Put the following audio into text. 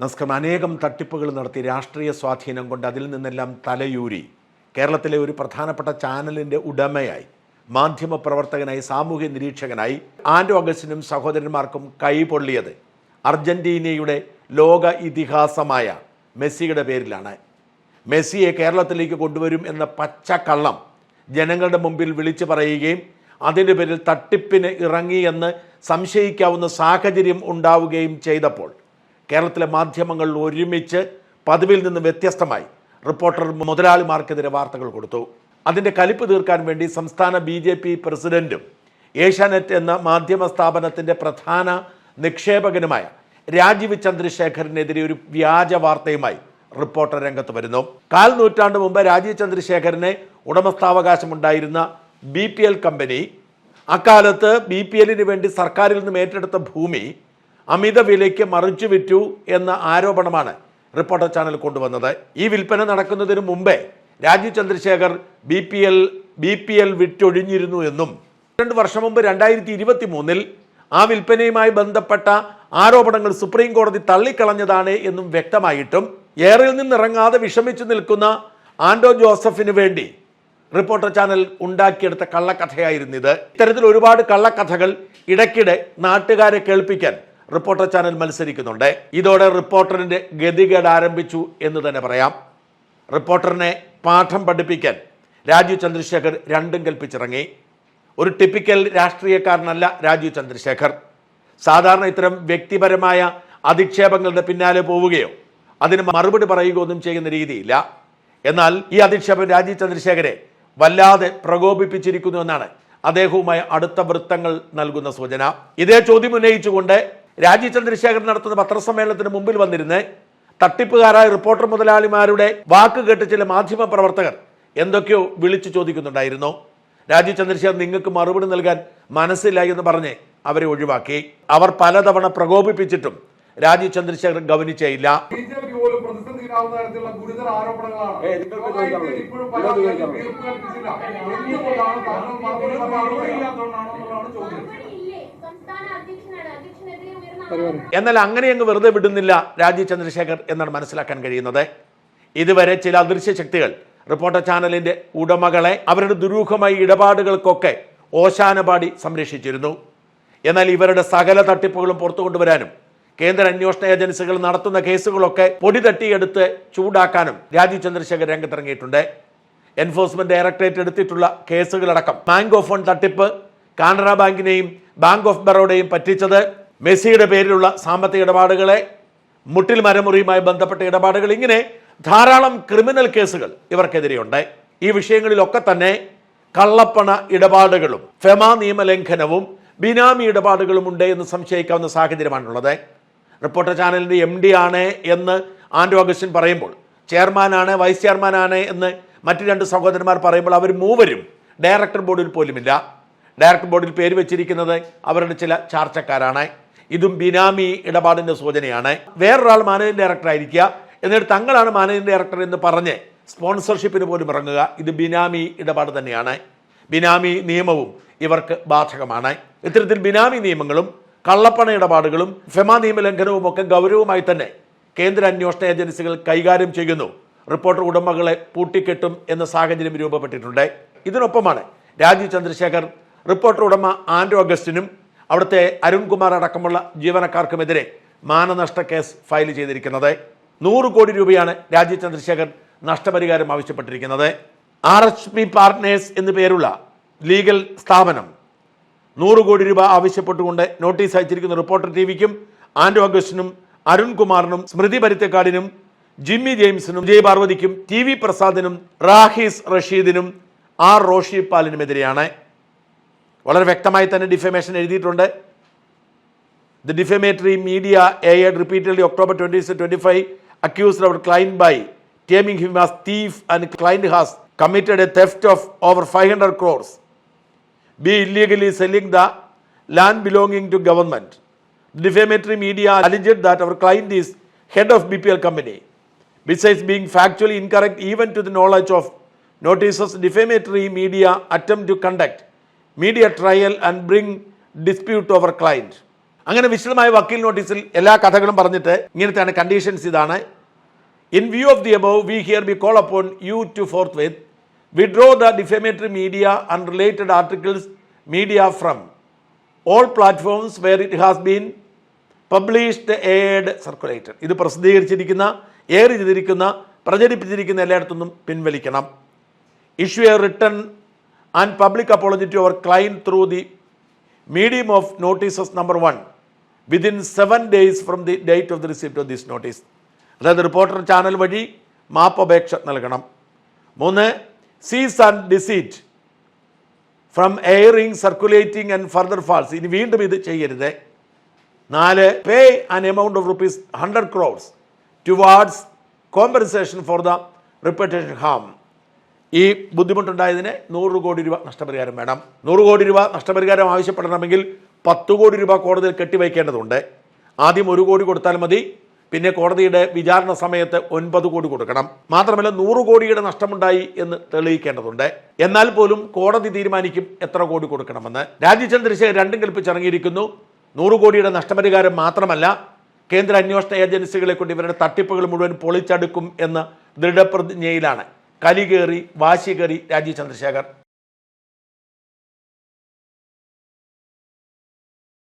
നമസ്കാരം അനേകം തട്ടിപ്പുകൾ നടത്തി രാഷ്ട്രീയ സ്വാധീനം കൊണ്ട് അതിൽ നിന്നെല്ലാം തലയൂരി. കേരളത്തിലെ ഒരു പ്രധാനപ്പെട്ട ചാനലിന്റെ ഉടമയായി മാധ്യമ പ്രവർത്തകനായി സാമൂഹ്യ നിരീക്ഷകനായി ആൻഡോ അഗസ്റ്റിനും സഹോദരന്മാർക്കും കൈപൊള്ളിയത് അർജന്റീനയുടെ ലോക ഇതിഹാസമായ മെസ്സിയുടെ പേരിലാണ്. മെസ്സിയെ കേരളത്തിലേക്ക് കൊണ്ടുവരും എന്ന പച്ചക്കള്ളം ജനങ്ങളുടെ മുമ്പിൽ വിളിച്ചു പറയുകയും അതിന്റെ പേരിൽ തട്ടിപ്പിന് ഇറങ്ങിയെന്ന് സംശയിക്കാവുന്ന സാഹചര്യം ഉണ്ടാവുകയും ചെയ്തപ്പോൾ കേരളത്തിലെ മാധ്യമങ്ങൾ ഒരുമിച്ച് പതിവിൽ നിന്ന് വ്യത്യസ്തമായി റിപ്പോർട്ടർ മുതലാളിമാർക്കെതിരെ വാർത്തകൾ കൊടുത്തു. അതിന്റെ കലിപ്പ് തീർക്കാൻ വേണ്ടി സംസ്ഥാന ബി ജെ പി പ്രസിഡന്റും ഏഷ്യാനെറ്റ് എന്ന മാധ്യമ സ്ഥാപനത്തിന്റെ പ്രധാന നിക്ഷേപകനുമായ രാജീവ് ചന്ദ്രശേഖരനെതിരെ ഒരു വ്യാജ വാർത്തയുമായി റിപ്പോർട്ടർ രംഗത്ത് വരുന്നു. കാൽ നൂറ്റാണ്ട് മുമ്പ് രാജീവ് ചന്ദ്രശേഖരന് ഉടമസ്ഥാവകാശമുണ്ടായിരുന്ന ബി പി എൽ കമ്പനി അക്കാലത്ത് ബി പി എല്ലിന് വേണ്ടി സർക്കാരിൽ നിന്നും ഏറ്റെടുത്ത ഭൂമി അമിത വിലയ്ക്ക് മറിച്ചു വിറ്റു എന്ന ആരോപണമാണ് റിപ്പോർട്ടർ ചാനൽ കൊണ്ടുവന്നത്. ഈ വിൽപ്പന നടക്കുന്നതിന് മുമ്പേ Rajeev Chandrasekhar B P L B P L വിറ്റൊഴിഞ്ഞിരുന്നു എന്നും രണ്ട് വർഷം മുമ്പ് രണ്ടായിരത്തി ഇരുപത്തി മൂന്നിൽ ആ വിൽപ്പനയുമായി ബന്ധപ്പെട്ട ആരോപണങ്ങൾ സുപ്രീം കോടതി തള്ളിക്കളഞ്ഞതാണ് എന്നും വ്യക്തമായിട്ടും ഏറിൽ നിന്നിറങ്ങാതെ വിഷമിച്ചു നിൽക്കുന്ന ആൻഡോ ജോസഫിന് വേണ്ടി റിപ്പോർട്ടർ ചാനൽ ഉണ്ടാക്കിയെടുത്ത കള്ളക്കഥയായിരുന്നു ഇത്. ഇത്തരത്തിൽ ഒരുപാട് കള്ളക്കഥകൾ ഇടയ്ക്കിടെ നാട്ടുകാരെ കേൾപ്പിക്കാൻ റിപ്പോർട്ടർ ചാനൽ മത്സരിക്കുന്നുണ്ട്. ഇതോടെ റിപ്പോർട്ടറിന്റെ ഗതികേട് ആരംഭിച്ചു എന്ന് തന്നെ പറയാം. റിപ്പോർട്ടറിനെ പാഠം പഠിപ്പിക്കാൻ രാജീവ് ചന്ദ്രശേഖർ രണ്ടും കൽപ്പിച്ചിറങ്ങി. ഒരു ടിപ്പിക്കൽ രാഷ്ട്രീയക്കാരനല്ല രാജീവ് ചന്ദ്രശേഖർ. സാധാരണ ഇത്തരം വ്യക്തിപരമായ അധിക്ഷേപങ്ങളുടെ പിന്നാലെ പോവുകയോ അതിന് മറുപടി പറയുകയോ ഒന്നും ചെയ്യുന്ന രീതിയില്ല. എന്നാൽ ഈ അധിക്ഷേപം രാജീവ് ചന്ദ്രശേഖരെ വല്ലാതെ പ്രകോപിപ്പിച്ചിരിക്കുന്നു എന്നാണ് അദ്ദേഹവുമായി അടുത്ത വൃത്തങ്ങൾ നൽകുന്ന സൂചന. ഇതേ ചോദ്യം ഉന്നയിച്ചുകൊണ്ട് രാജീവ് ചന്ദ്രശേഖരൻ നടത്തുന്ന പത്രസമ്മേളനത്തിന് മുമ്പിൽ വന്നിരുന്ന് തട്ടിപ്പുകാരായ റിപ്പോർട്ടർ മുതലാളിമാരുടെ വാക്ക് കേട്ട് ചില മാധ്യമ പ്രവർത്തകർ എന്തൊക്കെയോ വിളിച്ചു ചോദിക്കുന്നുണ്ടായിരുന്നു. രാജീവ് ചന്ദ്രശേഖർ നിങ്ങൾക്ക് മറുപടി നൽകാൻ മനസ്സില്ല എന്ന് പറഞ്ഞ് അവരെ ഒഴിവാക്കി. അവർ പലതവണ പ്രകോപിപ്പിച്ചിട്ടും രാജീവ് ചന്ദ്രശേഖർ ഗവനിച്ചേയില്ല. സംസ്ഥാന അധ്യക്ഷനാണ്. അധ്യക്ഷനെതിരെ എന്നാൽ അങ്ങനെ അങ്ങ് വെറുതെ വിടുന്നില്ല രാജീവ് ചന്ദ്രശേഖർ എന്നാണ് മനസ്സിലാക്കാൻ കഴിയുന്നത്. ഇതുവരെ ചില അദൃശ്യ ശക്തികൾ റിപ്പോർട്ടർ ചാനലിന്റെ ഉടമകളെ അവരുടെ ദുരൂഹമായ ഇടപാടുകൾക്കൊക്കെ ഓശാനപാടി സംരക്ഷിച്ചിരുന്നു. എന്നാൽ ഇവരുടെ സകല തട്ടിപ്പുകളും പുറത്തു കൊണ്ടുവരാനും കേന്ദ്ര അന്വേഷണ ഏജൻസികൾ നടത്തുന്ന കേസുകളൊക്കെ പൊടി തട്ടിയെടുത്ത് ചൂടാക്കാനും രാജീവ് ചന്ദ്രശേഖർ രംഗത്തിറങ്ങിയിട്ടുണ്ട്. എൻഫോഴ്സ്മെന്റ് ഡയറക്ടറേറ്റ് എടുത്തിട്ടുള്ള കേസുകളടക്കം ബാങ്ക് ഓഫ് ഫണ്ട് തട്ടിപ്പ് കാനറ ബാങ്കിനെയും ബാങ്ക് ഓഫ് ബറോഡയും പറ്റിച്ചത് മെസ്സിയുടെ പേരിലുള്ള സാമ്പത്തിക ഇടപാടുകളെ മുട്ടിൽ മരമുറിയുമായി ബന്ധപ്പെട്ട ഇടപാടുകൾ ഇങ്ങനെ ധാരാളം ക്രിമിനൽ കേസുകൾ ഇവർക്കെതിരെയുണ്ട്. ഈ വിഷയങ്ങളിലൊക്കെ തന്നെ കള്ളപ്പണ ഇടപാടുകളും ഫെമ നിയമലംഘനവും ബിനാമി ഇടപാടുകളും ഉണ്ട് എന്ന് സംശയിക്കാവുന്ന സാഹചര്യമാണുള്ളത്. റിപ്പോർട്ടർ ചാനലിന്റെ എം ഡി ആണ് എന്ന് ആൻഡ്രോ അഗസ്റ്റിൻ പറയുമ്പോൾ ചെയർമാനാണ് വൈസ് ചെയർമാനാണ് എന്ന് മറ്റു രണ്ട് സഹോദരന്മാർ പറയുമ്പോൾ അവർ മൂവരും ഡയറക്ടർ ബോർഡിൽ പോലുമില്ല. ഡയറക്ടർ ബോർഡിൽ പേര് വെച്ചിരിക്കുന്നത് അവരുടെ ചില ചാർച്ചക്കാരാണ്. ഇതും ബിനാമി ഇടപാടിന്റെ സൂചനയാണ്. വേറൊരാൾ മാനേജിംഗ് ഡയറക്ടർ ആയിരിക്കുക. എന്നിട്ട് തങ്ങളാണ് മാനേജിംഗ് ഡയറക്ടർ എന്ന് പറഞ്ഞ് സ്പോൺസർഷിപ്പിന് പോലും ഇറങ്ങുക. ഇത് ബിനാമി ഇടപാട് തന്നെയാണ്. ബിനാമി നിയമവും ഇവർക്ക് ബാധകമാണ്. ഇത്തരത്തിൽ ബിനാമി നിയമങ്ങളും കള്ളപ്പണ ഇടപാടുകളും ഫെമ നിയമലംഘനവും ഒക്കെ ഗൗരവമായി തന്നെ കേന്ദ്ര അന്വേഷണ ഏജൻസികൾ കൈകാര്യം ചെയ്യുന്നു. റിപ്പോർട്ടർ ഉടമകളെ പൂട്ടിക്കെട്ടും എന്ന സാഹചര്യം രൂപപ്പെട്ടിട്ടുണ്ട്. ഇതിനൊപ്പമാണ് രാജീവ് ചന്ദ്രശേഖർ റിപ്പോർട്ടർ ഉടമ ആൻഡ്രോ അഗസ്റ്റിനും അവിടുത്തെ അരുൺകുമാർ അടക്കമുള്ള ജീവനക്കാർക്കുമെതിരെ മാനനഷ്ട കേസ് ഫയൽ ചെയ്തിരിക്കുന്നത്. നൂറ് കോടി രൂപയാണ് രാജീവ് ചന്ദ്രശേഖർ നഷ്ടപരിഹാരം ആവശ്യപ്പെട്ടിരിക്കുന്നത്. ആർ എച്ച് പി പാർട്ട്നേഴ്സ് എന്നു പേരുള്ള ലീഗൽ സ്ഥാപനം നൂറ് കോടി രൂപ ആവശ്യപ്പെട്ടുകൊണ്ട് നോട്ടീസ് അയച്ചിരിക്കുന്ന റിപ്പോർട്ടർ ടി വിക്കും ആൻഡോ അഗസ്റ്റിനും അരുൺകുമാറിനും സ്മൃതി പരുത്തേക്കാടിനും ജിമ്മി ജെയിംസിനും ജയ് പാർവതിക്കും ടി വി പ്രസാദിനും റാഹിസ് റഷീദിനും ആർ റോഷി പാലിനുമെതിരെയാണ്. വളരെ വ്യക്തമായി തന്നെ ഡിഫമേഷൻ എഴുതിയിട്ടുണ്ട് The defamatory media aired repeatedly October 20, 25 accused our client by terming him as thief and client has committed a theft of over 500 crores. Be illegally selling the land belonging to government. Defamatory media alleged that our client is head of BPL company. Besides being factually incorrect even to the knowledge of notices, defamatory media attempt to conduct media trial and bring dispute over client അങ്ങനെ വിശദമായ വക്കീൽ നോട്ടീസിൽ എല്ലാ കഥകളും പറഞ്ഞിട്ട് ഇങ്ങനത്തെയാണ് conditions ഇതാണ്. In view of the above we hereby call upon you to forthwith withdraw the defamatory media and related articles media from all platforms where it has been published and circulated ഇത് പ്രസിദ്ധീകരിച്ചിരിക്കുന്ന air ചെയ്തിരിക്കുന്ന പ്രചരിപ്പിച്ചിരിക്കുന്ന എല്ലായിടത്തുനിന്നും പിൻവലിക്കണം. Issue a written and public apology to our client through the medium of notices number one within seven days from the date of the receipt of this notice അതായത് reporter channel വഴി മാപ്പ് അപേക്ഷ നൽകണം. മൂന്ന് cease and desist from airing circulating and further false ഇനി വീണ്ടും ഇത് ചെയ്യരുത്. നാല് pay an amount of rupees hundred crores towards compensation for the reputation harm ഈ ബുദ്ധിമുട്ടുണ്ടായതിന് നൂറ് കോടി രൂപ നഷ്ടപരിഹാരം വേണം. നൂറ് കോടി രൂപ നഷ്ടപരിഹാരം ആവശ്യപ്പെടണമെങ്കിൽ പത്ത് കോടി രൂപ കോടതിയിൽ കെട്ടിവയ്ക്കേണ്ടതുണ്ട്. ആദ്യം ഒരു കോടി കൊടുത്താൽ മതി പിന്നെ കോടതിയുടെ വിചാരണ സമയത്ത് ഒൻപത് കോടി കൊടുക്കണം. മാത്രമല്ല നൂറ് കോടിയുടെ നഷ്ടമുണ്ടായി എന്ന് തെളിയിക്കേണ്ടതുണ്ട്. എന്നാൽ പോലും കോടതി തീരുമാനിക്കും എത്ര കോടി കൊടുക്കണമെന്ന്. രാജീവ് രണ്ടും കൽപ്പിച്ചിറങ്ങിയിരിക്കുന്നു. നൂറ് കോടിയുടെ നഷ്ടപരിഹാരം മാത്രമല്ല കേന്ദ്ര അന്വേഷണ ഏജൻസികളെ കൊണ്ട് ഇവരുടെ തട്ടിപ്പുകൾ മുഴുവൻ പൊളിച്ചടുക്കും എന്ന ദൃഢപ്രതിജ്ഞയിലാണ്. കലികേറി വാശി കയറി രാജീവ് ചന്ദ്രശേഖർ.